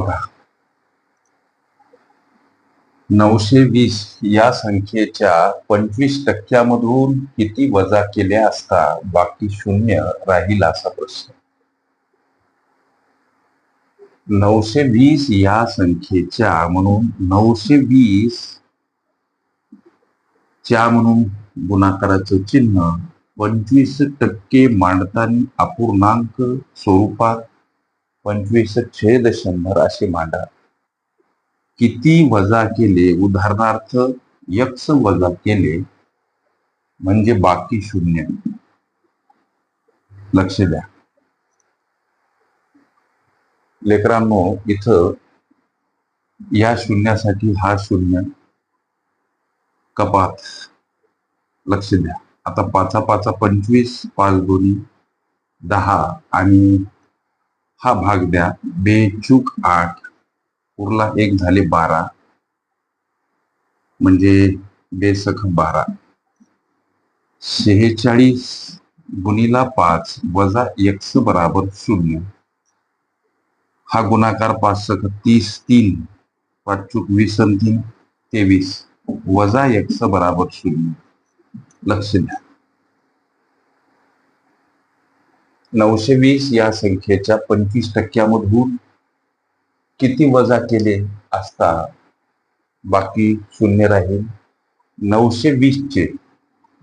बघा. नऊशे वीस या संख्येच्या पंचवीस टक्क्यामधून किती वजा केल्या असता बाकी शून्य राहील असा प्रश्न. नऊशे वीस या संख्येच्या म्हणून नऊशे वीस च्या म्हणून गुणाकाराचं चिन्ह पंचवीस टक्के मांडताना अपूर्णांक स्वरूपात पंचवीस छेद शंभर असे मांडा. किती वजा केले? उदाहरणार्थ यक्स वजा केले म्हणजे बाकी शून्य. लक्ष द्या. लेकरांनो इथं या शून्यासाठी हा शून्य कपात. लक्ष द्या. आता पाचा पाचा पंचवीस पाच दोन्ही दहा आणि हा भाग द्या. बेचूक आठ. उरला एक झाले बारा. म्हणजे बेसख बारा. शेहेचाळीस गुणीला पाच वजा एक्स बराबर शून्य. हा गुणाकार पाच सख तीस तीन. पाच चूक वीस आणि तीन तेवीस. वजा एक्स बराबर शून्य. लक्ष द्या. नऊशे वीस या संख्येच्या पंचवीस टक्क्यामधून किती वजा केले असता बाकी शून्य राहील? नऊशे वीसचे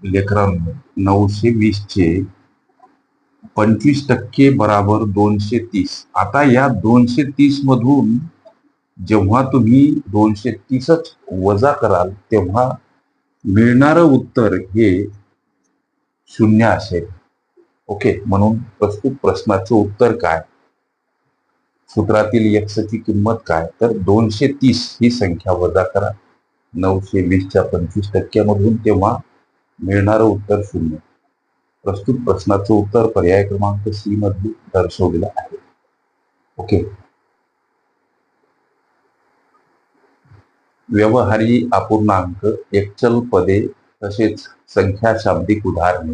लेकरांनो नऊशे वीसचे पंचवीस टक्के बराबर दोनशे तीस. आता या दोनशे तीस मधून जेव्हा तुम्ही दोनशे तीसच वजा कराल तेव्हा मिळणारं उत्तर हे शून्य असेल. ओके म्हणून प्रस्तुत प्रश्नाचं उत्तर काय? सूत्रातील यक्षची किंमत काय? तर दोनशे तीस ही संख्या वजा करा. नऊशे वीसच्या पंचवीस टक्क्यामधून तेव्हा मिळणारं उत्तर शून्य. प्रस्तुत प्रश्नाचं उत्तर पर्याय क्रमांक सी मध्ये दर्शवलेलं आहे. ओके. व्यवहारी अपूर्णांक एकचल पदे तसेच संख्या शाब्दिक उदाहरणे.